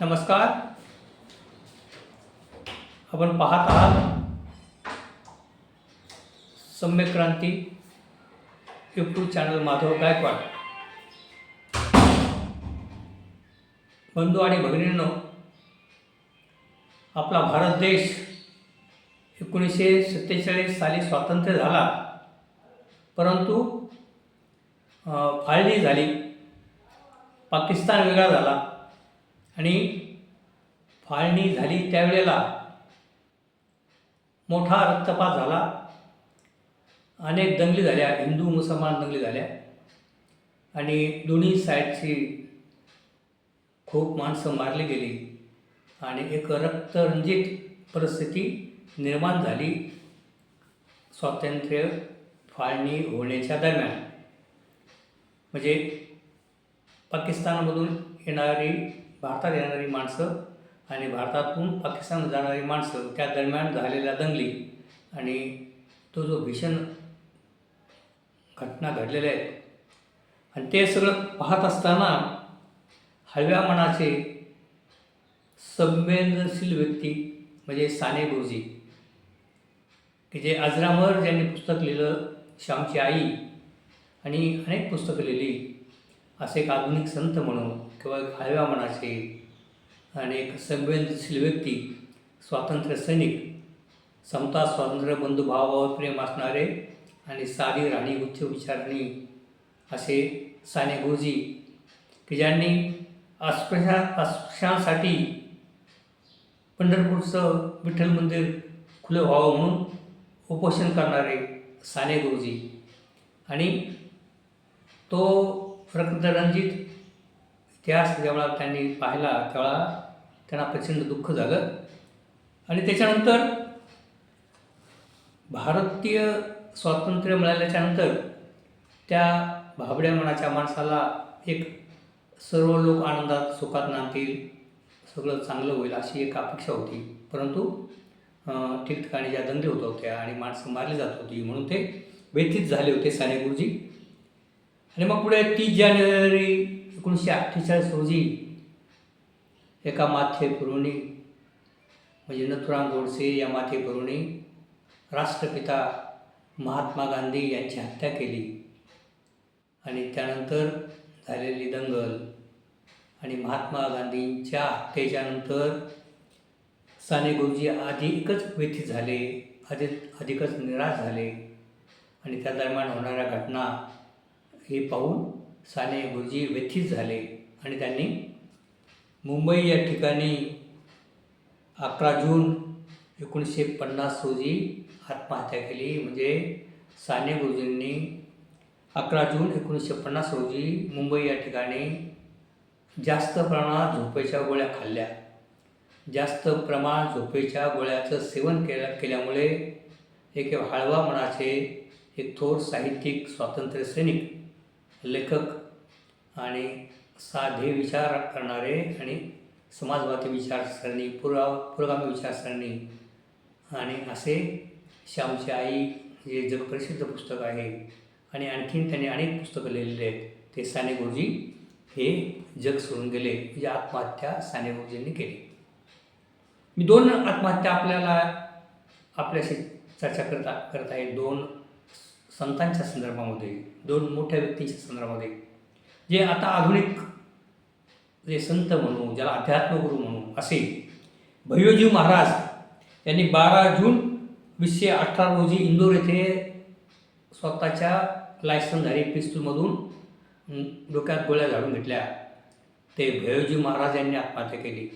नमस्कार. आपण पाहत आहात सम्यक क्रांती यूट्यूब चॅनल माधव गायकवाड. बंधू आणि भगिनींनो आपला भारत देश एकोणीसशे सत्तेचाळीस साली स्वातंत्र्य झाला. परंतु फाळणी झाली. पाकिस्तान वेगळा झाला. आणि फाळणी झाली त्यावेळेला मोठा रक्तपात झाला. अनेक दंगली झाल्या हिंदू मुसलमान दंगली झाल्या. आणि दोन्ही साईडची खूप माणसं मारली गेली आणि एक रक्तरंजित परिस्थिती निर्माण झाली. स्वातंत्र्य फाळणी होण्याच्या दरम्यान. म्हणजे पाकिस्तानमधून येणारी भारतात येणारी माणसं आणि भारतातून पाकिस्तान जाणारी माणसं त्या दरम्यान झालेल्या दंगली आणि तो जो भीषण घटना घडलेल्या आहेत आणि ते सगळं पाहत असताना हळव्या मनाचे संवेदनशील व्यक्ती म्हणजे साने गुरुजी की जे अजरामर ज्यांनी पुस्तक लिहिलं श्यामची आई आणि अनेक पुस्तकं लिहिली. असे एक आधुनिक संत म्हणून किंवा एक हळव्या मनाचे आणि एक संवेदनशील व्यक्ती स्वातंत्र्य सैनिक समता स्वातंत्र्य बंधुभावावर प्रेम असणारे आणि साधी राणी उच्च विचारणी असे साने गुरुजी की ज्यांनी अस्पृश्या अस्पृश्यांसाठी पंढरपूरचं विठ्ठल मंदिर खुलं व्हावं म्हणून उपोषण करणारे साने गुरुजी. आणि तो रक्तरंजित इतिहास जेव्हा त्यांनी पाहिला तेव्हा त्यांना प्रचंड दुःख झालं. आणि त्याच्यानंतर भारतीय स्वातंत्र्य मिळाल्याच्यानंतर त्या भाबड्या मनाच्या माणसाला एक सर्व लोक आनंदात सुखात नांदतील. सगळं चांगलं होईल अशी एक अपेक्षा होती. परंतु ठिकठिकाणी ज्या दंगे होत होत्या आणि माणसं मारली जात होती म्हणून ते व्यथित झाले होते साने गुरुजी. आणि मग पुढे तीस जानेवारी एकोणीसशे अठ्ठेचाळीस रोजी एका माथेपुरुणी म्हणजे नथुराम गोडसे या माथेपुरुणी राष्ट्रपिता महात्मा गांधी यांची हत्या केली. आणि त्यानंतर झालेली दंगल आणि महात्मा गांधींच्या हत्येच्या नंतर साने गुरुजी अधिकच व्यथित झाले अधिक अधिकच निराश झाले. आणि त्या दरम्यान होणाऱ्या घटना हे पाहून साने गुरुजी व्यथित झाले आणि त्यांनी मुंबई या ठिकाणी अकरा जून एकोणीसशे पन्नास रोजी आत्महत्या केली. म्हणजे साने गुरुजींनी अकरा जून एकोणीसशे पन्नास रोजी मुंबई या ठिकाणी जास्त प्रमाणात झोपेच्या गोळ्या खाल्ल्या. जास्त प्रमाणात झोपेच्या गोळ्याचं सेवन केल्या केल्यामुळे एक हळवा मनाचे एक थोर साहित्यिक स्वातंत्र्य सैनिक लेखक आणि साधे विचार करणारे आणि समाजवादी विचारसरणी पुरा पुरोगामी विचारसरणी आणि असे श्यामची आई जे जगप्रसिद्ध पुस्तक आहे आणि आणखीन त्यांनी अनेक पुस्तकं लिहिलेली आहेत. ते साने गुरुजी हे जग सोडून गेले. म्हणजे आत्महत्या साने गुरुजींनी केली. मी दोन आत्महत्या आपल्याला आपल्याशी चर्चा करता करता येईल. दोन संतांच्या संदर्भामध्ये दोन मोठ्या व्यक्तींच्या संदर्भामध्ये. जे आता आधुनिक जे संत म्हणू ज्याला अध्यात्मगुरू म्हणू असे भैयोजी महाराज यांनी बारा जून वीसशे अठरा रोजी इंदोर येथे स्वतःच्या लायसनधारी पिस्तूलमधून डोक्यात गोळ्या झाडून घेतल्या. ते भैयोजी महाराज यांनी आत्महत्या केली.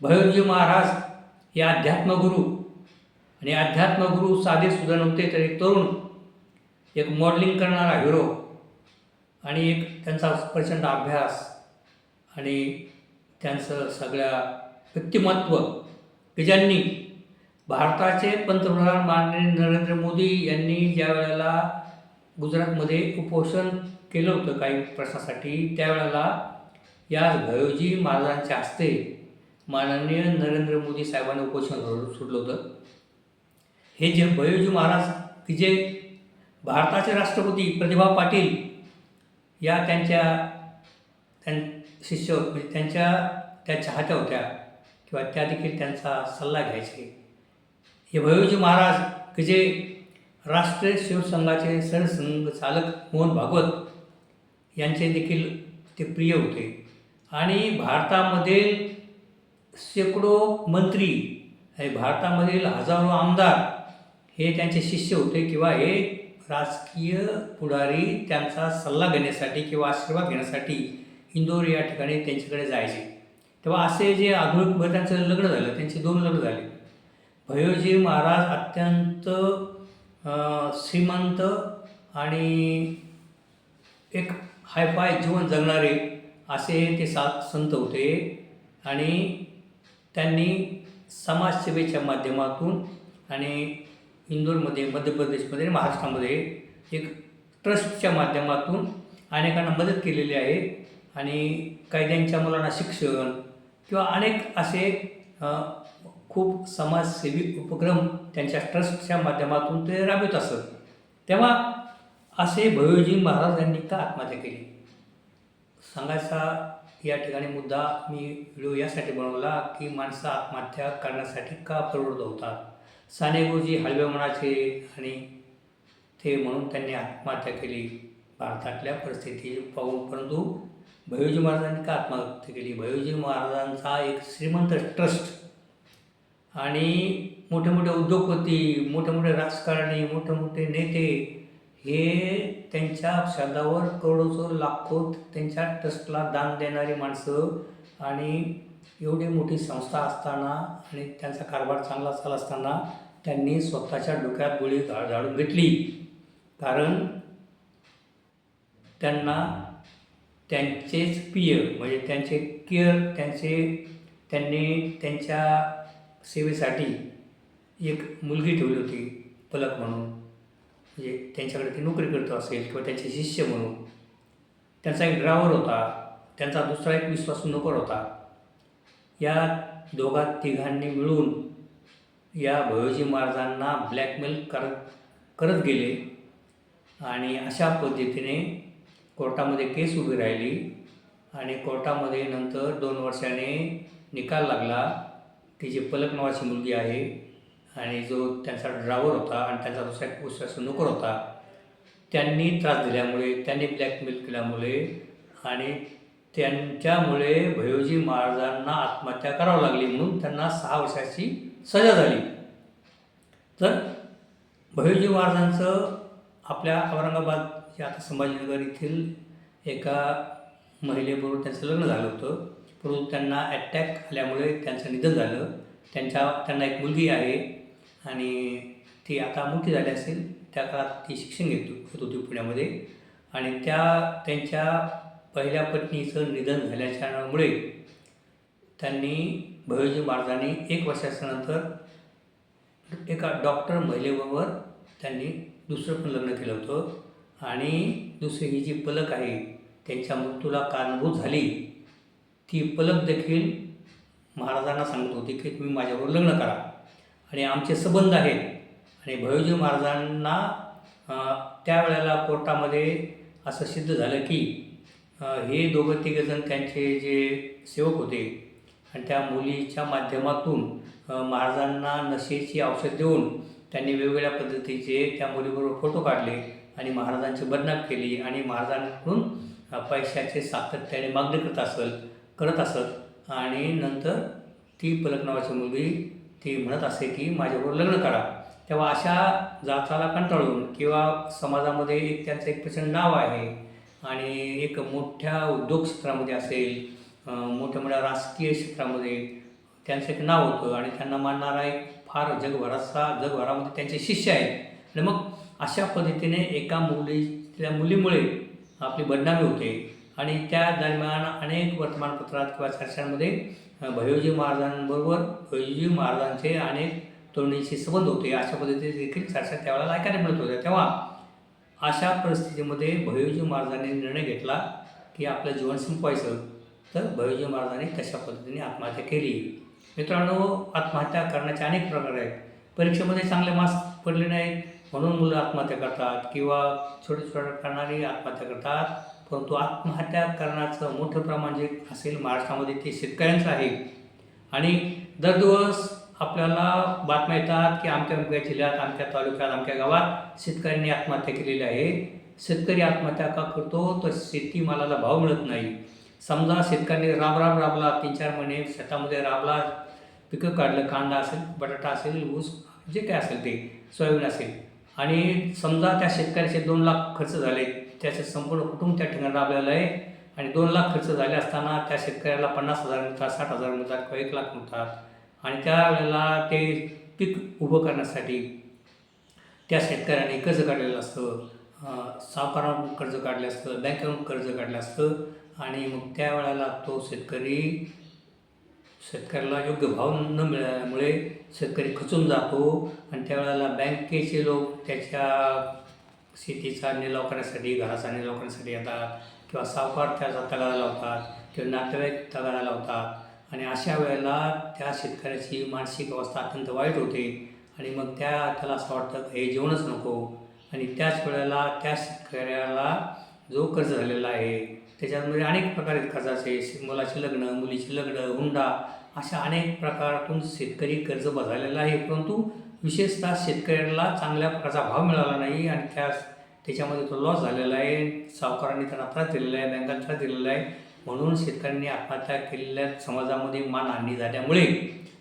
भैयोजी महाराज हे अध्यात्मगुरू आणि अध्यात्मगुरू साधे सुद्धा नव्हते तर एक तरुण एक मॉडेलिंग करणारा हिरो आणि एक त्यांचा प्रचंड अभ्यास आणि त्यांचं सगळ्या व्यक्तिमत्व की ज्यांनी भारताचे पंतप्रधान माननीय नरेंद्र मोदी यांनी ज्या वेळेला गुजरातमध्ये उपोषण केलं होतं काही प्रश्नासाठी त्यावेळेला या भयोजी महाराजांच्या हस्ते माननीय नरेंद्र मोदी साहेबांनी उपोषण सोडलं होतं. हे जे भयोजी महाराज की जे भारताचे राष्ट्रपती प्रतिभा पाटील या त्यांच्या त्यां शिष्य म्हणजे त्यांच्या त्या चाहत्या होत्या किंवा त्या देखील त्यांचा सल्ला घ्यायचे. हे भैरवजी महाराज की जे राष्ट्रीय शिवसंघाचे सरसंघ चालक मोहन भागवत यांचे देखील ते प्रिय होते. आणि भारतामधील शेकडो मंत्री आणि भारतामधील हजारो आमदार हे त्यांचे शिष्य होते किंवा हे राजकीय पुढारी त्यांचा सल्ला घेण्यासाठी किंवा आशीर्वाद घेण्यासाठी इंदोर या ठिकाणी त्यांच्याकडे जायचे. तेव्हा असे जे आधुनिक त्यांचं लग्न झालं त्यांचे दोन लग्न झाले. भयोजी महाराज अत्यंत श्रीमंत आणि एक हायफाय जीवन जगणारे असे ते सात संत होते आणि त्यांनी समाजसेवेच्या माध्यमातून आणि इंदोरमध्ये मध्य प्रदेशमध्ये आणि महाराष्ट्रामध्ये एक ट्रस्टच्या माध्यमातून अनेकांना मदत केलेली आहे. आणि कायद्यांच्या मुलांना शिक्षण किंवा अनेक असे खूप समाजसेवी उपक्रम त्यांच्या ट्रस्टच्या माध्यमातून ते राबवत असत. तेव्हा असे भयोजी महाराज यांनी का आत्महत्या केली. सांगायचा या ठिकाणी मुद्दा मी व्हिडिओ यासाठी बनवला की माणसं आत्महत्या करण्यासाठी का प्रवृत्त होतात? साने गुरुजी हलवे मनाचे आणि ते म्हणून त्यांनी आत्महत्या केली. भारतातल्या परिस्थिती पाहून परंतु भयोजी महाराजांनी का आत्महत्या केली? भयोजी महाराजांचा एक श्रीमंत ट्रस्ट आणि मोठे मोठे उद्योगपती मोठे मोठे राजकारणी मोठे मोठे नेते हे त्यांच्या शब्दावर करोडोचं लाखो त्यांच्या ट्रस्टला दान देणारी माणसं आणि एवढी मोठी संस्था असताना आणि त्यांचा कारभार चांगला चालत असताना त्यांनी स्वतःच्या डोक्यात गोळी झा झाडून घेतली. कारण त्यांना त्यांचेच पिय म्हणजे त्यांचे केअर त्यांचे त्यांनी त्यांच्या सेवेसाठी एक मुलगी ठेवली होती पलक म्हणून. म्हणजे त्यांच्याकडे ती नोकरी करतो असेल किंवा त्यांचे शिष्य म्हणून. त्यांचा एक ड्रायव्हर होता. त्यांचा दुसरा एक विश्वासू नोकर होता. या दोघा तिघांनी मिळून या भयोजी महाराजांना ब्लॅकमेल करत करत गेले. आणि अशा पद्धतीने कोर्टामध्ये केस उभी राहिली आणि कोर्टामध्ये नंतर दोन वर्षाने निकाल लागला तिची पलक नावाची मुलगी आहे आणि जो त्यांचा ड्रायव्हर होता आणि त्यांचा दुसरा एक नोकर होता त्यांनी त्रास दिल्यामुळे त्यांनी ब्लॅकमेल केल्यामुळे आणि त्यांच्यामुळे भयोजी महाराजांना आत्महत्या करावी लागली. म्हणून त्यांना सहा वर्षाची सजा झाली. तर भैरजी महाराजांचं आपल्या औरंगाबाद या आता संभाजीनगर येथील एका महिलेबरोबर त्यांचं लग्न झालं होतं. परंतु त्यांना अटॅक आल्यामुळे त्यांचं निधन झालं. त्यांच्या त्यांना एक मुलगी आहे आणि ती आता मोठी झाली असेल. त्या काळात ती शिक्षण घेत होत होती पुण्यामध्ये. आणि त्या त्यांच्या पहिल्या पत्नीचं निधन झाल्याच्यामुळे त्यांनी भयोजी महाराजांनी एक वर्षाच्या नंतर एका डॉक्टर महिलेबरोबर त्यांनी दुसरं पण लग्न केलं होतं. आणि दुसरी ही जी पलक आहे त्यांच्या मृत्यूला कारणभूत झाली ती पलक देखील महाराजांना सांगत होती की तुम्ही माझ्याबरोबर लग्न करा. आणि आमचे संबंध आहेत. आणि भयोजी महाराजांना त्यावेळेला कोर्टामध्ये असं सिद्ध झालं की हे दोघं तिघेजण त्यांचे जे सेवक होते आणि त्या मुलीच्या माध्यमातून महाराजांना नशेची औषध देऊन त्यांनी वेगवेगळ्या पद्धतीचे त्या मुलीबरोबर फोटो काढले आणि महाराजांची बदनाम केली आणि महाराजांकडून पैशाचे सातत्याने मागणी करत असत करत असत आणि नंतर ती पलक नावाची मुलगी ती म्हणत असे की माझ्याबरोबर लग्न करा. तेव्हा अशा जाताला कंटाळून किंवा समाजामध्ये एक त्यांचं एक प्रचंड नाव आहे आणि एक मोठ्या उद्योग क्षेत्रामध्ये असेल मोठ्या मोठ्या राजकीय क्षेत्रामध्ये त्यांचं एक नाव होतं आणि त्यांना मानणारा एक फार जगभराचा जगभरामध्ये त्यांचे शिष्य आहेत. आणि मग अशा पद्धतीने एका मुली त्या मुलीमुळे आपली बदनामी होते. आणि त्या दरम्यान अनेक वर्तमानपत्रात किंवा चर्चांमध्ये भयोजी महाराजांबरोबर भयोजी महाराजांचे अनेक तरुणींशी संबंध होते. अशा पद्धतीने देखील चर्चा त्यावेळेला ऐकायला मिळत होत्या. तेव्हा अशा परिस्थितीमध्ये भयोजी महाराजांनी निर्णय घेतला की आपलं जीवन संपवायचं. तर भैयोजी महाराजांनी तशा पद्धतीने आत्महत्या केली? मित्रांनो आत्महत्या करण्याचे अनेक प्रकार आहेत. परीक्षेमध्ये चांगले मार्क्स पडले नाहीत. म्हणून मुलं आत्महत्या करतात किंवा छोटे छोटे करणारी आत्महत्या करतात. परंतु आत्महत्या करण्याचं मोठं प्रमाण जे असेल महाराष्ट्रामध्ये ते शेतकऱ्यांचं आहे. आणि दर दिवस आपल्याला बातम्या येतात की आमच्या अमक्या जिल्ह्यात आमच्या तालुक्यात आमच्या गावात शेतकऱ्यांनी आत्महत्या केलेली आहे. शेतकरी आत्महत्या का करतो? तर शेतीमालाला भाव मिळत नाही. समजा शेतकऱ्यांनी राब राब राबला तीन चार महिने शेतामध्ये राबला पिकं काढलं कांदा असेल बटाटा असेल ऊस जे काय असेल ते सोयाबीन असेल. आणि समजा त्या शेतकऱ्याचे दोन लाख खर्च झाले त्याचे संपूर्ण कुटुंब त्या ठिकाणी राबलेलं आहे आणि दोन लाख खर्च झाले असताना त्या शेतकऱ्याला पन्नास हजार मिळतात साठ हजार मिळतात किंवा एक लाख मिळतात. आणि त्यावेळेला ते पीक उभं करण्यासाठी त्या शेतकऱ्याने कर्ज काढलेलं असतं. सावकारांकडून कर्ज काढलं असतं बँकेकडून कर्ज काढलं असतं. आणि मग त्यावेळेला तो शेतकरी शेतकऱ्याला योग्य भाव न मिळाल्यामुळे शेतकरी खचून जातो. आणि त्यावेळेला बँकेचे लोक त्याच्या शेतीचा निलाव करण्यासाठी घराचा निलाव करण्यासाठी येतात किंवा सावकार त्याचा तगारा लावतात किंवा नातेवाईक तगाडा लावतात. आणि अशा वेळेला त्या शेतकऱ्याची मानसिक अवस्था अत्यंत वाईट होते. आणि मग त्या त्याला असं वाटतं हे जेवणच नको. आणि त्याच वेळेला त्या शेतकऱ्याला जो कर्ज झालेला आहे त्याच्यामध्ये अनेक प्रकारे आहेत. कर्जाचे शे- मुलाचे लग्न मुलीचे लग्न हुंडा अशा अनेक प्रकारातून शेतकरी कर्ज बजावलेला आहे. परंतु विशेषतः शेतकऱ्याला चांगल्या प्रकारचा भाव मिळाला नाही आणि त्या त्याच्यामध्ये तो लॉस झालेला आहे. सावकारांनी त्यांना त्रास दिलेला आहे बँकांना त्रास दिलेला आहे. म्हणून शेतकऱ्यांनी आत्महत्या केलेल्या समाजामध्ये मानहानी झाल्यामुळे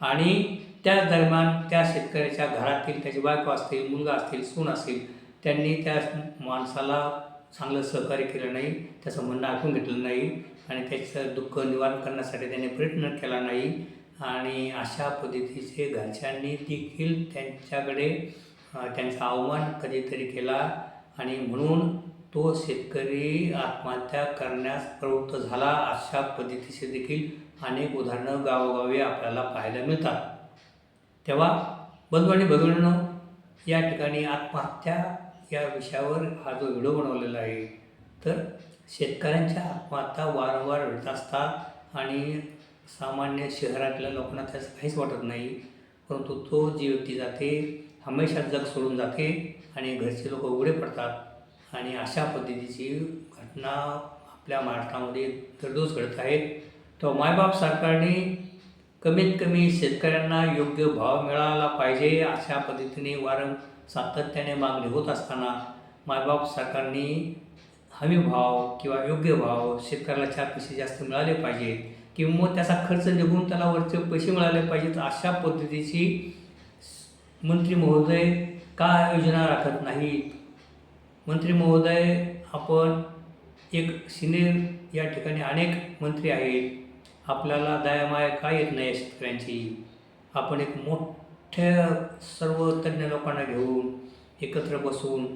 आणि त्याच दरम्यान त्या शेतकऱ्याच्या घरातील त्याची बायको असतील मुलगा असतील सून असतील त्यांनी त्या माणसाला चांगलं सहकार्य केलं नाही त्याचं म्हणणं ऐकून घेतलं नाही आणि त्याचं दुःख निवारण करण्यासाठी त्याने प्रयत्न केला नाही. आणि अशा पद्धतीचे घरच्यांनी देखील त्यांच्याकडे त्यांचा अवमान कधीतरी केला आणि म्हणून तो शेतकरी आत्महत्या करण्यास प्रवृत्त झाला. अशा पद्धतीचे देखील अनेक उदाहरणं गावोगावी आपल्याला पाहायला मिळतात. तेव्हा बंधू आणि भगिनींनो या ठिकाणी आत्महत्या या विषयावर हा जो व्हिडिओ बनवलेला आहे तर शेतकऱ्यांच्या आत्महत्या वारंवार घडत असतात आणि सामान्य शहरातल्या लोकांना त्याचं काहीच वाटत नाही. परंतु तो जी व्यक्ती जाते हमेशा जग सोडून जाते आणि घरचे लोक उघडे पडतात आणि अशा पद्धतीची घटना आपल्या महाराष्ट्रामध्ये दररोज घडत आहेत. तो मायबाप सरकारने कमीत कमी शेतकऱ्यांना योग्य भाव मिळाला पाहिजे अशा पद्धतीने वारं सातत्याने मागणी होत असताना मायबाप सरकारने हमी भाव किंवा योग्य भाव शेतकऱ्याला चार पैसे जास्त मिळाले पाहिजेत किंवा त्याचा खर्च निघून त्याला वरचे पैसे मिळाले पाहिजेत अशा पद्धतीची मंत्री महोदय का योजना राखत नाहीत मंत्री महोदय आपण एक सिनियर या ठिकाणी अनेक मंत्री आहेत. आपल्याला दयामाया काय येत नाही शेतकऱ्यांची? आपण एक मोठ्या सर्व तज्ज्ञ लोकांना घेऊन एकत्र बसून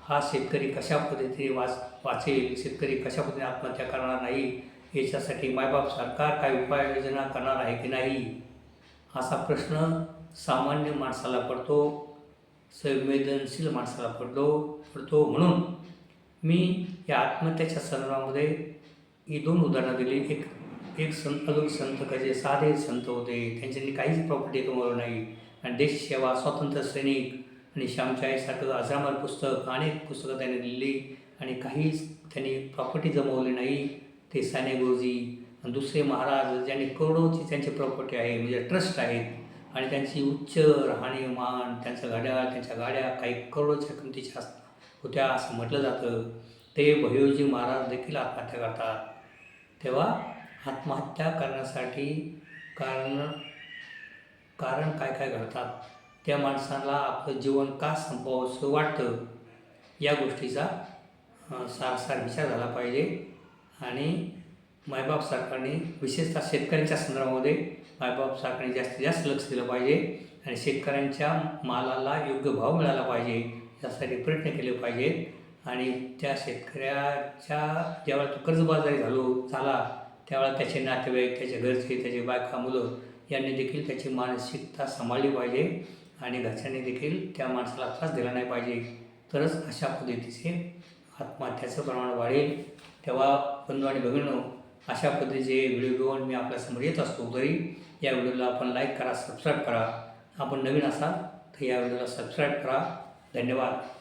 हा शेतकरी कशा पद्धतीने वाच वाचेल शेतकरी कशा पद्धतीने आत्महत्या करणार नाही याच्यासाठी मायबाप सरकार काय उपाययोजना करणार आहे की नाही? असा प्रश्न सामान्य माणसाला पडतो संवेदनशील माणसाला पडतो पडतो. म्हणून मी या आत्महत्याच्या संदर्भामध्ये ही दोन उदाहरणं दिली. एक एक संत अजून संत कसे साधे संत होते त्यांच्यानी काहीच प्रॉपर्टी कमवलं नाही. आणि देशसेवा स्वातंत्र्य सैनिक आणि श्यामच्या अजामर पुस्तक अनेक पुस्तकं त्यांनी लिहिली आणि काहीच त्यांनी प्रॉपर्टी जमवली नाही. ते साने गुरुजी आणि दुसरे महाराज ज्यांनी करोडोची त्यांची प्रॉपर्टी आहे म्हणजे ट्रस्ट आहेत आणि त्यांची उच्च राहणीमान त्यांचं गाड्या त्यांच्या गाड्या काही करोडोच्या किमतीच्या होत्या असं म्हटलं जातं. ते भयोजी महाराज देखील आत्महत्या करतात. तेव्हा आत्महत्या करण्यासाठी कारण कारण काय काय घडतात? त्या माणसाला आपलं जीवन का संपवावंसं वाटतं? या गोष्टीचा सारसार विचार झाला पाहिजे. आणि मायबाप सरकारने विशेषतः शेतकऱ्यांच्या संदर्भामध्ये मायबाप सरकारने जास्तीत जास्त लक्ष दिलं पाहिजे. आणि शेतकऱ्यांच्या मालाला योग्य भाव मिळाला पाहिजे यासाठी प्रयत्न केले पाहिजेत. आणि त्या शेतकऱ्याच्या ज्यावेळेला तो कर्जबाजारी झालो झाला त्यावेळेला त्याचे नातेवाईक त्याचे घरचे त्याचे बायका मुलं यांनी देखील त्याची मानसिकता सांभाळली पाहिजे आणि घरच्यांनी देखील त्या माणसाला त्रास दिला नाही पाहिजे. तरच अशा पद्धतीचे आत्महत्याचं प्रमाण वाढेल. तेव्हा बंधू आणि भगिनींनो अशा पद्धतीचे व्हिडिओ घेऊन मी आपल्यासमोर येत असतो. तरी या व्हिडिओला आपण लाईक करा सबस्क्राईब करा. आपण नवीन असाल तर या व्हिडिओला सबस्क्राईब करा. धन्यवाद.